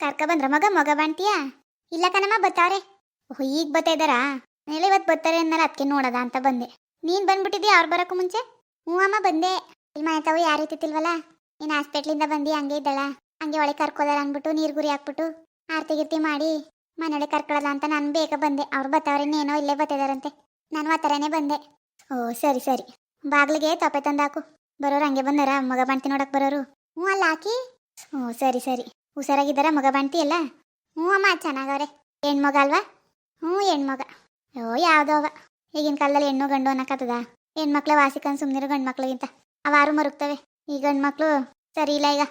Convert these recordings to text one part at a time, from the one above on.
ಕರ್ಕ ಬಂದ್ರ ಮಗ ಮಗ ಬಾಣ್ತೀಯಾ? ಇಲ್ಲ ಕಣಮ್ಮ ಬತ್ತಾರೆ ಓಹ್, ಈಗ ಬತ್ತಾ ಇದ್ದಾರಾ? ನೆಲೆ ಇವತ್ತು ಬರ್ತಾರೆ ಅನ್ನಲ್ಲ ಅದಕ್ಕೆ ನೋಡದ ಅಂತ ಬಂದೆ. ನೀನ್ ಬಂದ್ಬಿಟ್ಟಿದ್ಯಾ ಅವ್ರು ಬರೋಕ್ಕೂ ಮುಂಚೆ? ಹ್ಞೂ ಅಮ್ಮ, ಬಂದೆ. ಇಲ್ಲಿ ಮನೆ ತಾವು ಯಾರು ಇತ್ತಿಲ್ವಲ್ಲ ನೀನು ಹಾಸ್ಪಿಟ್ಲಿಂದ ಬಂದು, ಹಂಗೆ ಇದ್ದಾಳ. ಹಂಗೆ ಒಳಗೆ ಕರ್ಕೋದಾರ ಅಂದ್ಬಿಟ್ಟು ನೀರು ಗುರಿ ಹಾಕ್ಬಿಟ್ಟು ಆರ್ತಿ ಗಿರ್ತಿ ಮಾಡಿ ಮನೆಯೊಳಗೆ ಕರ್ಕೊಳ್ಳಲ್ಲ ಅಂತ ನಾನು ಬೇಗ ಬಂದೆ. ಅವ್ರು ಬತ್ತವ್ರೆ ಇನ್ನೇನೋ ಇಲ್ಲೇ ಬತ್ತಿದಾರಂತೆ. ನಾನು ಆ ಥರನೇ ಬಂದೆ. ಓ, ಸರಿ ಸರಿ. ಬಾಗ್ಲಿಗೆ ತಪ್ಪೆ ತಂದಾಕು. ಬರೋರು ಹಂಗೆ ಬಂದಾರ, ಮಗ ಬಂತಿ ನೋಡಕ್ ಬರೋರು? ಹ್ಞೂ ಅಲ್ಲ ಹಾಕಿ ಹ್ಞೂ ಸರಿ ಸರಿ. ಹುಷಾರಾಗಿದ್ದಾರ ಮಗ ಬಂಟಿ ಅಲ್ಲ ಹ್ಞೂ ಅಮ್ಮ, ಚೆನ್ನಾಗವ್ರೆ. ಹೆಣ್ಮಗ ಅಲ್ವಾ? ಹ್ಞೂ ಹೆಣ್ಮಗ. ಓ ಯಾವ್ದೋ ಅವ. ಈಗಿನ ಕಾಲದಲ್ಲಿ ಹೆಣ್ಣು ಗಂಡು ಅನ್ನಕತ್ತದ. ಹೆಣ್ಮಕ್ಳು ವಾಸಿಕನ್ ಸುಮ್ಮನಿರು ಗಂಡು ಮಕ್ಳಿಗಿಂತ ಅವಾರು ಮರುಗ್ತವೆ. ಈ ಗಂಡು ಮಕ್ಳು ಸರಿ ಇಲ್ಲ ಈಗ.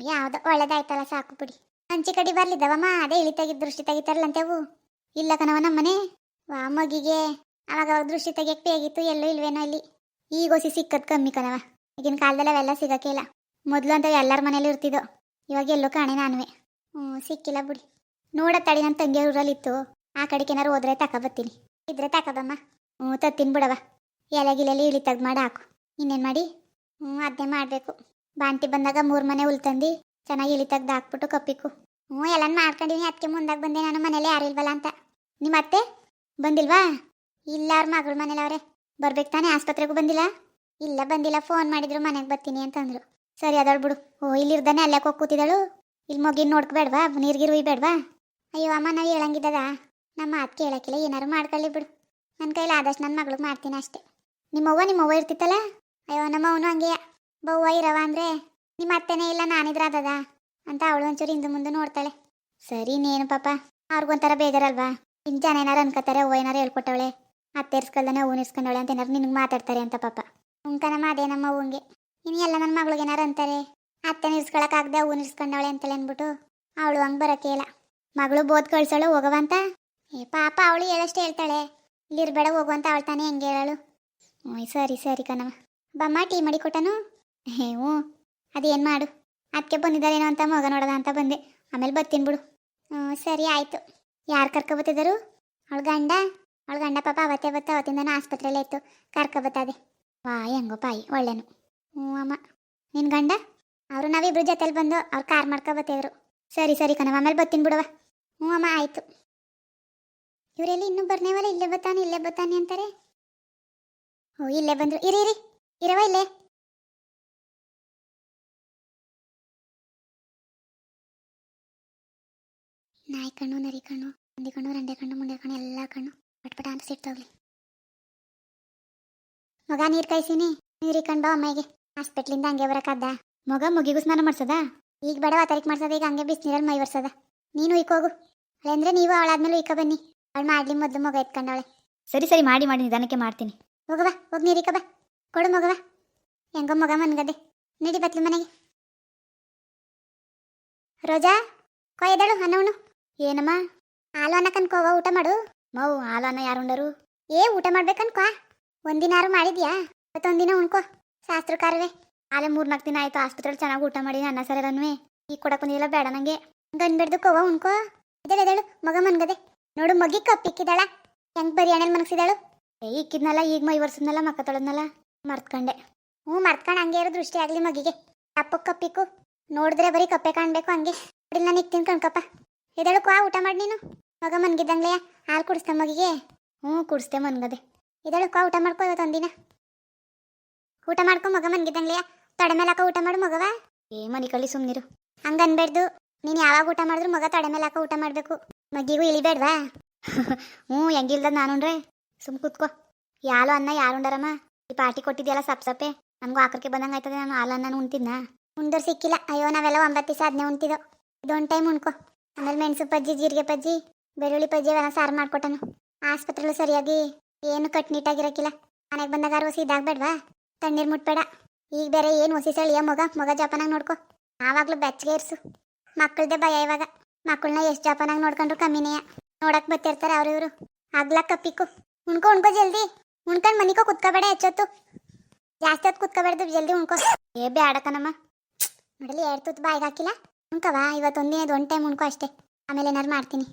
ಯಾವ್ದೋ ಒಳ್ಳೇದಾಯ್ತಲ್ಲ ಸಾಕು ಬಿಡಿ. ಹಂಚಿ ಕಡಿ ಬರ್ಲಿದ್ದವಮ್ಮ, ಅದೇ ಇಳಿ ದೃಷ್ಟಿ ತೆಗಿತಾರಲ್ಲಂತೆವು ಇಲ್ಲ ಕಣವ ನಮ್ಮನೆ. ವಾ, ಮಗಿಗೆ ಅವಾಗ ಅವಾಗ ದೃಷ್ಟಿ ತೆಗಿಯಕ್ ಬೇಗಿತ್ತು ಎಲ್ಲೂ ಇಲ್ವೇನೋ ಇಲ್ಲಿ. ಈಗ ಹೊಸಿ ಸಿಕ್ಕದ್ ಕಮ್ಮಿ ಕಣವ ಈಗಿನ ಕಾಲದಲ್ಲಿ ಅವೆಲ್ಲ ಸಿಗಕ್ಕೆ ಇಲ್ಲ. ಮೊದಲು ಅಂತ ಎಲ್ಲರ ಮನೇಲಿ ಇರ್ತಿದ್ದೋ. ಇವಾಗ ಎಲ್ಲೋ ಕಾಣೆ ನಾನುವೆ. ಹ್ಞೂ, ಸಿಕ್ಕಿಲ್ಲ ಬಿಡಿ. ನೋಡ ತಡಿ ನನ್ನ ತಂಗಿ ಊರಲ್ಲಿತ್ತು. ಆ ಕಡೆಗೆ ಏನಾರು ಹೋದ್ರೆ ತಕೊಬತ್ತೀನಿ ಇದ್ರೆ ತಕದಮ್ಮ ಹ್ಞೂ, ತತ್ತೀನಿ ಬಿಡವ ಎಲೆ ಗಿಲೆಲಿ ಇಳಿ ತೆಗ್ದು ಮಾಡಿ ಹಾಕು. ಇನ್ನೇನು ಮಾಡಿ? ಹ್ಞೂ ಅದನ್ನೇ ಮಾಡಬೇಕು. ಬಾಂಟಿ ಬಂದಾಗ ಮೂರು ಮನೆ ಉಲ್ತಂದು ತಂದು, ಚೆನ್ನಾಗಿ ಇಳಿ ತೆಗ್ದು ಹಾಕ್ಬಿಟ್ಟು ಕಪ್ಪಿಕ್ಕು ಹ್ಞೂ, ಎಲ್ಲಾನು ಮಾಡ್ಕೊಂಡಿನಿ. ಅದಕ್ಕೆ ಮುಂದಾಗ ಬಂದೆ ನಾನು, ಮನೇಲಿ ಯಾರು ಇಲ್ವಲ್ಲ ಅಂತ. ನಿಮ್ಮ ಅತ್ತೆ? ಬಂದಿಲ್ವಾ? ಇಲ್ಲ, ಅವ್ರ ಮಗಳ ಮನೇಲಿ ಅವರೇ. ಬರ್ಬೇಕು ತಾನೇ? ಆಸ್ಪತ್ರೆಗೂ ಬಂದಿಲ್ಲ? ಇಲ್ಲ, ಬಂದಿಲ್ಲ. ಫೋನ್ ಮಾಡಿದ್ರು ಮನೆಗೆ ಬರ್ತೀನಿ ಅಂತಂದ್ರು. ಸರಿ ಅದಳು ಬಿಡು. ಓ, ಇಲ್ಲಿರ್ದಾನೆ ಅಲ್ಲೇ ಹೋಗಿ ಕೂತಿದಳು. ಇಲ್ಲಿ ಮಗಿನ ನೋಡ್ಕೋಬೇಡ್ವಾ ನೀರ್ಗಿರು ಬೇಡ್ವಾ ಅಯ್ಯೋ, ಅಮ್ಮ ನಾವು ಹೇಳಂಗಿದ್ದದ. ನಮ್ಮ ಮಾತು ಕೇಳಕ್ಕಿಲ್ಲ, ಏನಾರು ಮಾಡ್ಕೊಳ್ಳಿ ಬಿಡು. ನನ್ನ ಕೈಲಿ ಆದಷ್ಟು ನನ್ನ ಮಗಳಿಗೆ ಮಾಡ್ತೀನಿ ಅಷ್ಟೇ. ನಿಮ್ಮವ್ವ ನಿಮ್ಮವ್ವ ಇರ್ತಿತ್ತಲ್ಲ? ಅಯ್ಯೋ ನಮ್ಮ ಅವನು ಹಂಗೆಯ. ಬವ್ವ ಇರವ ಅಂದ್ರೆ ನಿಮ್ಮ ಅತ್ತೆನೇ ಇಲ್ಲ, ನಾನಿದ್ರ ಅದದ ಅಂತ ಅವಳು ಒಂಚೂರು ಹಿಂದೆ ಮುಂದೆ ನೋಡ್ತಾಳೆ. ಸರಿ ನೀನು ಪಾಪ, ಅವ್ರಿಗೊಂಥರ ಬೇಜಾರಲ್ವಾ? ಇನ್ನು ಜನ ಏನಾರು ಅನ್ಕೋತಾರೆ ಅವ್ವ ಏನಾರು ಹೇಳ್ಕೊಟ್ಟವಳೆ. ಅತ್ತೆ ಇರ್ಸ್ಕೊಳ್ದಾನೆ ಅವ್ನು ಇರ್ಸ್ಕೊಂಡವಳೆ ಅಂತ ಏನಾರು ನಿನಗೆ ಮಾತಾಡ್ತಾರೆ ಅಂತ ಪಾಪ. ಉಂಕನಮ್ಮ ಅದೇ ನಮ್ಮ ಅವ್ವಂಗೆ. ಇನ್ನು ಎಲ್ಲ ನನ್ನ ಮಗಳಿಗೆ ಏನಾರು ಅಂತಾರೆ? ಅತ್ತೆ ಇರ್ಸ್ಕೊಳಕ್ಕಾಗದೆ ಹೂ ನಿಲ್ಸ್ಕೊಂಡವಳೆ ಅಂತಲೇ ಅಂದ್ಬಿಟ್ಟು ಅವಳು ಹಂಗೆ ಬರೋಕೆ ಇಲ್ಲ ಮಗಳು ಬೋದ್ ಕಳ್ಸೋಳು ಹೋಗವಂತ ಏ ಪಾಪ, ಅವಳು ಹೇಳಷ್ಟು ಹೇಳ್ತಾಳೆ. ಇಲ್ಲಿರ್ಬೇಡ ಹೋಗುವಂತ ಅವಳು ತಾನೇ ಹೆಂಗೆ ಹೇಳಳು. ಓಯ್, ಸರಿ ಸರಿ ಕಣವ ಬಮ್ಮ, ಟೀ ಮಾಡಿ ಕೊಟ್ಟನು? ಹೇ, ಹ್ಞೂ. ಅದೇನು ಮಾಡು. ಅದಕ್ಕೆ ಬಂದಿದ್ದಾರೇನೋ ಅಂತ ಮಗ ನೋಡೋದ ಅಂತ ಬಂದೆ. ಆಮೇಲೆ ಬರ್ತೀನಿ ಬಿಡು. ಹ್ಞೂ, ಸರಿ, ಆಯಿತು. ಯಾರು ಕರ್ಕೊಬತ್ತಿದ್ದರು? ಅವಳು ಗಂಡ? ಅವಳು ಗಂಡ ಪಾಪ ಅವತ್ತೇ ಬತ್ತ, ಅವತ್ತಿಂದನೂ ಆಸ್ಪತ್ರೆಯಲ್ಲೇ ಇತ್ತು. ಕರ್ಕೊಬತ್ತದೆ. ವಾ ಹೆಂಗೋ ಪಾಯಿ, ಒಳ್ಳೆನು. ಹ್ಞೂ ಅಮ್ಮ. ನಿನ್ ಗಂಡ? ಅವರು ನಾವಿಬ್ರು ಜೊತೆಲಿ ಬಂದು ಅವ್ರು ಕಾರ್ ಮಾಡ್ಕೊ ಬತ್ತಿದ್ರು ಸರಿ ಸರಿ ಕಣವ ಆಮೇಲೆ ಬರ್ತೀನಿ ಬಿಡವ ಹ್ಞೂ ಅಮ್ಮ, ಆಯಿತು. ಇವರೆಲ್ಲಿ ಇನ್ನೂ ಬರ್ನೇವಲ್ಲ ಇಲ್ಲೇ ಬತ್ತಾನೆ ಇಲ್ಲೇ ಬತ್ತಾನೆ ಅಂತಾರೆ? ಓ, ಇಲ್ಲೇ ಬಂದ್ರು. ಇರಿ ಇರಿ. ಇರವ ಇಲ್ಲೇ. ನಾಯಿ ಕಣ್ಣು, ನರಿ ಕಣ್ಣು ಹಂದಿ ಕಣ್ಣು, ರಂಡೆ ಕಣ್ಣು, ಮುಂಡೆ ಕಣ್ಣು, ಎಲ್ಲ ಕಣ್ಣು. ಪಟ್ಪಟ ಅಂತ ಸಿಡ್ತೋಗ್ಲಿ ಮಗ, ನೀರ್ ಕಾಯ್ಸಿನಿ? ನೀರ್ ಕಂಡು ಬಾ ಅಮ್ಮಗೆ ಹಾಸ್ಪಿಟ್ಲಿಂದ ಹಂಗೆ ಬರಕದ್ದ ಮಗ ಮುಗಿಗೂ ಸ್ನಾನ ಮಾಡ್ಸದ? ಈಗ ಬೇಡ ಆ ವಾತಾರಿಕ್ ಮಾಡ್ಸದ? ಈಗ ಹಂಗೆ ಬಿಸಿನೀರಲ್ಲಿ ಮೈ ಒರ್ಸದ ನೀನು ಹೋಗು. ಅಂದ್ರೆ ನೀವು ಅವಳಾದ್ಮೇಲೆ ಇಕ್ಕ ಬನ್ನಿ. ಅವಳು ಮಾಡ್ಲಿ ಮೊದ್ಲು ಮಗ ಎತ್ಕೊಂಡವಳೆ. ಸರಿ ಸರಿ ಮಾಡಿ ಮಾಡಿ ನಿಧಾನಕ್ಕೆ ಮಾಡ್ತೀನಿ. ಹೋಗವ ಹೋಗಿ ನೀರಿಕ ಬಾ. ಕೊಡು ಮಗವ ಹೆಂಗೋ ಮಗ ಮನ್ಗದೆ. ನಡಿ ಬತ್ಲಿ ಮನೆಗೆ. ರೋಜಾ ಕೊಯ್ದಳು ಅನ್ನವನು ಏನಮ್ಮ? ಹಾಲು ಅನ್ನಕನ್ಕೋವ ಊಟ ಮಾಡು. ಮೌ ಹಾಲು ಅನ್ನ ಯಾರು ಉಂಡರು? ಏ ಊಟ ಮಾಡ್ಬೇಕನ್ಕೋ ಒಂದಿನಾರು ಮಾಡಿದ್ಯಾ? ಇವತ್ತೊಂದಿನ ಉಣ್ಕೋ. ಶಾಸ್ತ್ರಕಾರವೇ, ಆಲೆ ಮೂರ್ನಾಲ್ಕು ದಿನ ಆಯ್ತು ಆಸ್ಪತ್ರೆಲಿ ಚೆನ್ನಾಗಿ ಊಟ ಮಾಡಿ ಅನ್ನ ಸರನ್ವೇ ಈಗ ಕೊಡಕ್ ಬಂದಿಲ್ಲ ಬೇಡ ನಂಗೆ. ಗನ್ಬಿಡ್ದು ಕೋವ ಉಣ್ಕೋ. ಇದೇಳು ಎದಳು? ಮಗ ಮನ್ಗದೆ. ನೋಡು ಮಗಿ ಕಪ್ಪಿಕ್ಕಿದಾಳ ಹೆಂಗ್ ಬರಿ ಅಣ್ಣ ಏ, ಇಕ್ಕಿದ್ನಲ್ಲ, ಈಗ ಮೈ ಒರ್ಸಿದ್ನಲ್ಲ, ಮಕ್ಕ ತೊಳದ್ನಲ್ಲ? ಮರ್ತ್ಕಂಡೆ. ಹ್ಞೂ ಮರ್ತ್ಕೊಂಡು ಹಂಗೆ ಇರೋ, ದೃಷ್ಟಿ ಆಗಲಿ ಮಗಿಗೆ ಕಪ್ಪು ಕಪ್ಪಿಕ್ಕು ನೋಡಿದ್ರೆ ಬರೀ ಕಪ್ಪೆ ಕಾಣಬೇಕು ಹಂಗೆ. ನೋಡಿ ನಾನು ಇಕ್ತೀನಿ ಕಣ್ಕಪ್ಪ. ಎದಳು, ಕ್ವಾ, ಊಟ ಮಾಡಿ ನೀನು? ಮಗ ಮನ್ಗಿದ್ದಂಗ್ಲೆಯ ಹಾಲು ಕುಡಿಸ್ತ ಮಗಿಗೆ ಹ್ಞೂ, ಕುಡಿಸ್ದೆ ಮನ್ಗದೆ. ಇದಳು ಕ್ವಾ, ಊಟ ಮಾಡ್ಕೋ ಇವತ್ತೊಂದಿನ ಊಟ ಮಾಡ್ಕೊ ಮಗ ಮನ್ಗಿದ್ದಂಗ್ಲೆಯ ತೊಡೆ ಮೇಲೆ ಹಾಕೋ ಊಟ ಮಾಡು ಮಗವ. ಏ ಮನಿ ಕಳಿ ಸುಮ್ನಿರು. ಹಂಗ ಅನ್ಬೇಡ್ದು ನೀನು ಯಾವಾಗ ಊಟ ಮಾಡಿದ್ರು ಮಗ ತೊಡೆ ಮೇಲೆ ಊಟ ಮಾಡಬೇಕು. ಮಗಿಗೂ ಇಳಿಬೇಡ್ವಾ? ಹ್ಞೂ ಹೆಂಗಿಲ್ದ ನಾನುಂಡ್ರೆ ಸುಮ್ ಕೂತ್ಕೋ. ಯಾಲು ಅನ್ನ, ಯಾರು ಉಂಡರಮ್ಮ? ಈ ಪಾರ್ಟಿ ಕೊಟ್ಟಿದ್ಯಲ್ಲ ಸಪ್ ಸಪ್ಪೆ. ನಮ್ಗೂ ಆಕರ್ಕೆ ಬಂದಂಗೆ ಆಯ್ತದೆ ನಾನು ಹಾಲು ಅನ್ನ ಉಣ್ತಿದ್ನ? ಉಂದರ್ ಸಿಕ್ಕಿಲ್ಲ. ಅಯ್ಯೋ, ನಾವೆಲ್ಲ ಒಂಬತ್ತು ದಿವಸ ಅದನ್ನೇ ಉಣ್ತಿದ್ದೋ. ಇದೊಂದು ಟೈಮ್ ಉಣ್ಕೋ. ಆಮೇಲೆ ಮೆಣಸು ಪಜ್ಜಿ, ಜೀರಿಗೆ ಪಜ್ಜಿ, ಬೆಳ್ಳುಳ್ಳಿ ಪಜ್ಜಿ ಅವೆಲ್ಲ ಸಾರು ಮಾಡ್ಕೊಟ್ಟನು. ಆಸ್ಪತ್ರೆಲ್ಲೂ ಸರಿಯಾಗಿ ಏನು ಕಟ್ ನೀಟಾಗಿರಕ್ಕಿಲ್ಲ ಮನೆಗೆ ಬಂದಾಗ ಇದಾಗ್ಬೇಡ್ವಾ ತಣ್ಣೀರು ಮುಟ್ಬೇಡ. ಈಗ ಬೇರೆ ಏನು ಹೊಸಿ ಮಗ ಮಗ ಜಪಾನಾಗ ನೋಡ್ಕೊ. ಆವಾಗ್ಲೂ ಬೆಚ್ಚಗೆ ಇರ್ಸು. ಮಕ್ಕಳದೇ ಭಯ ಇವಾಗ. ಮಕ್ಕಳನ್ನ ಎಷ್ಟು ಜಪಾನಾಗ ನೋಡ್ಕೊಂಡ್ರು ಕಮ್ಮಿನೇಯ ನೋಡಕ್ ಬರ್ತಿರ್ತಾರೆ ಅವ್ರು ಇವರು. ಆಗ್ಲಾ ಕಪ್ಪಿಕ್ಕು ಉಣ್ಕೊ, ಉಣ್ಕೋ ಜಲ್ದಿ. ಉಣ್ಕೊಂಡು ಮನಿಕೋ ಕುತ್ಕೋಬೇಡ ಹೆಚ್ಚೊತ್ತು ಜಾಸ್ತಿ ಹೊತ್ತು ಕುತ್ಕೋಬೇಡ್ದು, ಜಲ್ದಿ ಉಣ್ಕೋ. ಏ, ಬ್ಯಾಡ ಕಣಮ್ಮ. ನೋಡಲಿ ಎರಡು ತುತ್ತು ಬಾಯಿಗೆ ಹಾಕಿಲ್ಲ. ಉಣ್ಕವಾ ಇವತ್ತೊಂದಿನದ ಒನ್ ಟೈಮ್ ಉಣ್ಕೋ ಅಷ್ಟೇ. ಆಮೇಲೆ ಏನಾರು ಮಾಡ್ತೀನಿ.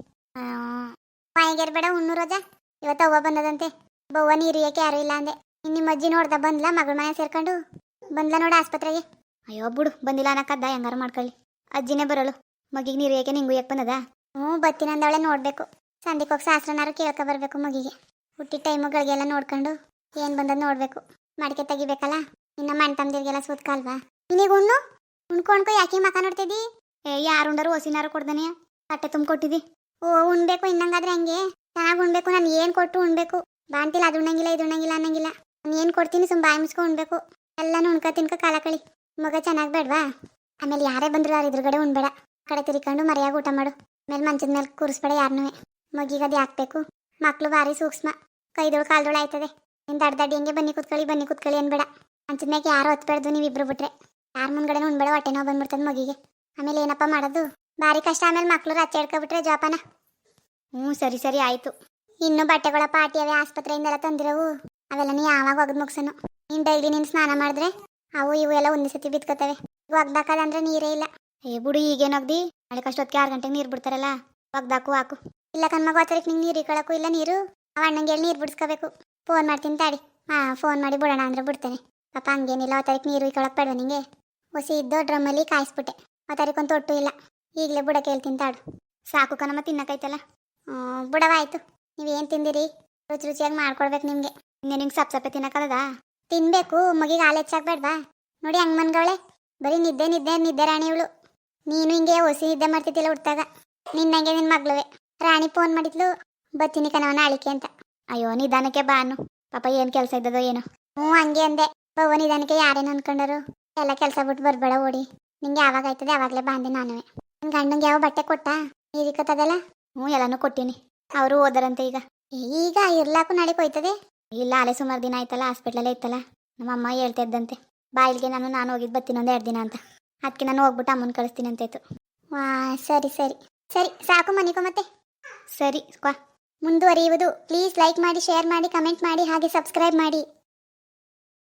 ಬಾಯಿಗೆ ಬೇಡ ಉಣ್ಣು ರೋಜಾ. ಇವತ್ತು ಅವ್ವ ಬಂದದಂತೆ. ಬವ್ವ ನೀರು ಏಕೆ ಯಾರು ಇಲ್ಲ ಅಂದೆ. ನಿಮ್ಮ ಅಜ್ಜಿ ನೋಡ್ದ ಬಂದ್ಲ ಮಗಳ ಮನೆ ಸೇರ್ಕೊಂಡು? ಬಂದ್ಲ ನೋಡ ಆಸ್ಪತ್ರೆಗೆ? ಅಯ್ಯೋ ಬಿಡು, ಬಂದಿಲ್ಲ ಅನ್ನಕ್ಕದ್ದ ಹೆಂಗಾರು ಮಾಡ್ಕೊಳ್ಳಿ. ಅಜ್ಜಿನೇ ಬರಳು. ಮಗಿಗೆ ನೀರು ಏಕೆ ನಿಂಗು ಯಾಕೆ ಬಂದದ? ಹ್ಞೂ, ಬತ್ತೀನಿ ಅಂದವಳೆ ನೋಡಬೇಕು. ಸಂದಿಗೆ ಹೋಗಿ ಶಾಸ್ತ್ರನಾರು ಕೇಳ್ಕೊ ಬರಬೇಕು ಮಗಿಗೆ. ಹುಟ್ಟಿದ ಟೈಮುಗಳಿಗೆಲ್ಲ ನೋಡ್ಕೊಂಡು ಏನು ಬಂದದ ನೋಡಬೇಕು. ಮಡಿಕೆ ತೆಗಿಬೇಕಲ್ಲ? ಇನ್ನು ಮಣ್ಣ ತಮ್ದಿರಿಗೆಲ್ಲ ಸೂತ್ಕಲ್ವಾ? ನಿನಗೆ ಉಣ್ಣು? ಉಣ್ಕೊಂಡ್ಕೊ ಯಾಕೆ ಮಕ ನೋಡ್ತಿದ್ದಿ ಏ, ಯಾರು ಉಂಡರು ಹೊಸಿನಾರು ಕೊಡ್ದಾನೆ? ತಟ್ಟೆ ತುಂಬ ಕೊಟ್ಟಿದ್ದಿ ಓ, ಉಣ್ಬೇಕು, ಇನ್ನಂಗಾದ್ರೆ ಹಂಗೆ. ಚೆನ್ನಾಗಿ ಉಣ್ಬೇಕು, ನಾನು ಏನು ಕೊಟ್ಟು ಉಣ್ಬೇಕು? ಬಾಂತಿಲ್ಲ ಅದು ಉಣ್ಣಂಗಿಲ್ಲ ಇದು ಉಣ್ಣಂಗಿಲ್ಲ ಅನ್ನಂಗಿಲ್ಲ. ನಾನು ಏನು ಕೊಡ್ತೀನಿ ಸುಮ್ಮ ಬಾಯಿ ಮುಚ್ಕೊಂಡು ಉಣ್ಬೇಕು. ಎಲ್ಲನೂ ಉಣ್ಕ, ತಿನ್ಕ, ಕಾಲ ಕಳಿ. ಮಗ ಚೆನ್ನಾಗಿ ಬೇಡವಾ? ಆಮೇಲೆ ಯಾರೇ ಬಂದ್ರು ಯಾರು ಎದುರುಗಡೆ ಉಣ್ಬೇಡ. ಕಡೆ ತಿರ್ಕೊಂಡು ಮರ್ಯಾಗ ಊಟ ಮಾಡು. ಆಮೇಲೆ ಮಂಚದ ಮೇಲೆ ಕೂರಿಸ್ಬೇಡ ಯಾರನ್ನೂ ಅದು ಹಾಕ್ಬೇಕು ಮಕ್ಳು ಭಾರಿ ಸೂಕ್ಷ್ಮ. ಕೈದೋಳು ಕಾಲ್ದೋಳು ಆಯ್ತದೆ. ನಿಂದ ದಡ್ ದಡ್ಡಿ ಹೆಂಗೆ ಬನ್ನಿ ಕುತ್ಕೊಳ್ಳಿ ಬನ್ನಿ ಕುತ್ಕೊಳ್ಳಿ ಅನ್ಬೇಡ. ಮಂಚದ ಮ್ಯಾಗೆ ಯಾರು ಹೊತ್ಬೇಡ್ದು ನೀವು ಇಬ್ರು ಬಿಟ್ರೆ. ಯಾರ ಮುಂದ್ಗಡೆ ಉಣ್ಬೇಡ, ಹೊಟ್ಟೆ ನೋವು ಬಂದ್ಬಿಡ್ತದೆ ಮಗಿಗೆ. ಆಮೇಲೆ ಏನಪ್ಪ ಮಾಡೋದು? ಭಾರಿ ಕಷ್ಟ. ಆಮೇಲೆ ಮಕ್ಳು ರಚ್ಚೆ ಹಿಡ್ಕೊಬಿಟ್ರೆ ಜೋಪಾನ. ಹ್ಞೂ, ಸರಿ ಸರಿ, ಆಯಿತು. ಇನ್ನೂ ಬಟ್ಟೆಗಳ ಪಾಟಿ ಅವೇ ಆಸ್ಪತ್ರೆಯಿಂದೆಲ್ಲ ತಂದಿರವು? ಅವೆಲ್ಲ ನೀ ಯಾವಾಗ ಒಗ್ದು ಮುಗ್ಸನು? ನೀನು ಡೈಲಿ ನೀನು ಸ್ನಾನ ಮಾಡಿದ್ರೆ ಅವು ಇವು ಎಲ್ಲ ಒಂದೇ ಸತಿ ಬಿತ್ಕೋತವೆ ಒಗ್ದಾಕದಂದ್ರೆ ನೀರೇ ಇಲ್ಲ. ಏ ಬಿಡು ಈಗೇನಾಗ್ದಿ ನಾಳೆ ಕಷ್ಟೊತ್ತಿಗೆ ಆರು ಗಂಟೆಗೆ ನೀರು ಬಿಡ್ತಾರಲ್ಲ, ಒಗ್ದಾಕು ಹಾಕು. ಇಲ್ಲ ಕಣ್ಮಗ ಒತ್ತರಿಗೆ ನಿಂಗೆ ನೀರು ಇಕ್ಕಳಕ್ಕೂ ಇಲ್ಲ ನೀರು? ಅವ ಅಣ್ಣಂಗೆ ನೀರು ಬಿಡಿಸ್ಕೋಬೇಕು. ಫೋನ್ ಮಾಡ್ತೀನಿ ತಾಡಿ. ಹಾಂ, ಫೋನ್ ಮಾಡಿ ಬಿಡೋಣ ಅಂದ್ರೆ ಬಿಡ್ತೇನೆ. ಪಾಪ ಹಂಗೇನಿಲ್ಲ ಒತ್ತರಿಗೆ ನೀರು ಇಕ್ಕಳಕ್ ಬೇಡ ನಿಂಗೆ? ಹೊಸಿ ಇದ್ದೋ ಡ್ರಮ್ಮಲ್ಲಿ ಕಾಯಿಸ್ಬಿಟ್ಟೆ. ಒತ್ತರಿಗೆ ಒಂದು ತೊಟ್ಟು ಇಲ್ಲ. ಈಗಲೇ ಬುಡಕ್ಕೆ ಹೇಳ್ತೀನಿ ತಾಡು. ಸಾಕು ಕಣಮ್ಮ ತಿನ್ನಕೈತಲ್ಲ ಹ್ಞೂ ಬುಡವಾಯ್ತು. ನೀವೇನು ತಿಂದಿರಿ? ರುಚಿ ರುಚಿಯಾಗಿ ಮಾಡ್ಕೊಡ್ಬೇಕು ನಿಮಗೆ. ಇನ್ನೇ ನಿಂಗೆ ಸಪ್ ಸಪ್ಪೆ ತಿನ್ನಕ್ಕಲ್ಲದ ತಿನ್ಬೇಕು, ಮಗಿಗೆ ಹಾಲು ಹೆಚ್ಚಾಗ್ಬೇಡ್ವಾ ನೋಡಿ ಹಂಗೆ ಮನ್ಗವಳೆ ಬರೀ ನಿದ್ದೆ ನಿದ್ದೆ ನಿದ್ದೆ ರಾಣಿ ಇವಳು. ನೀನು ಹಿಂಗೆ ಹೊಸಿ ನಿದ್ದೆ ಮಾಡ್ತಿದ್ದಿಲ್ಲ ಹುಡ್ತಾಗ. ನಿನ್ನಂಗೆ ನಿನ್ನ ಮಗ್ಳುವೆ. ರಾಣಿ ಫೋನ್ ಮಾಡಿದ್ಲು ಬತ್ತೀನಿ ಕಣವ ಅಳಿಕೆ ಅಂತ. ಅಯ್ಯೋ, ನಿಧಾನಕ್ಕೆ ಬಾನು ಪಾಪ ಏನು ಕೆಲಸ ಇದ್ದದೋ ಏನೋ. ಹ್ಞೂ, ಹಂಗೆ ಅಂದೆ. ಬವ್ವ ನಿಧಾನಕ್ಕೆ ಯಾರೇನು ಅನ್ಕೊಂಡರು? ಎಲ್ಲ ಕೆಲಸ ಬಿಟ್ಟು ಬರ್ಬೇಡ ಓಡಿ. ನಿಂಗೆ ಯಾವಾಗ ಆಯ್ತದೆ ಯಾವಾಗಲೇ ಬಾಂದೆ ನಾನುವೆ. ನನ್ನ ಗಂಡಂಗೆ ಯಾವ ಬಟ್ಟೆ ಕೊಟ್ಟ? ನೀರಿಕತ್ತದಲ್ಲ ಹ್ಞೂ, ಎಲ್ಲನೂ ಕೊಟ್ಟೀನಿ. ಅವರು ಓದರಂತೆ ಈಗ. ಈಗ ಇರ್ಲಾಕು ನಡಿಕೋಯ್ತದೆ ಇಲ್ಲ ಅಲೆ ಸುಮಾರು ದಿನ ಆಯ್ತಲ್ಲ ಹಾಸ್ಪಿಟ್ಲಲ್ಲೇ ಇತ್ತಲ್ಲ. ನಮ್ಮ ಅಮ್ಮ ಹೇಳ್ತಾ ಇದ್ದಂತೆ ಬಾಯಿಲ್ಗೆ ನಾನು ನಾನು ಹೋಗಿದ್ದು ಬರ್ತೀನಿ ಒಂದು ಎರಡು ದಿನ ಅಂತ. ಅದಕ್ಕೆ ನಾನು ಹೋಗ್ಬಿಟ್ಟು ಅಮ್ಮನ ಕಳಿಸ್ತೀನಿ ಅಂತಾಯ್ತು ವಾ, ಸರಿ ಸರಿ. ಸರಿ, ಸಾಕು ಮನಿಕೋ ಮತ್ತೆ. ಸರಿ ಕ್ವಾ ಮುಂದುವರಿಯುವುದು ಪ್ಲೀಸ್ ಲೈಕ್ ಮಾಡಿ ಶೇರ್ ಮಾಡಿ ಕಮೆಂಟ್ ಮಾಡಿ, ಹಾಗೆ ಸಬ್ಸ್ಕ್ರೈಬ್ ಮಾಡಿ.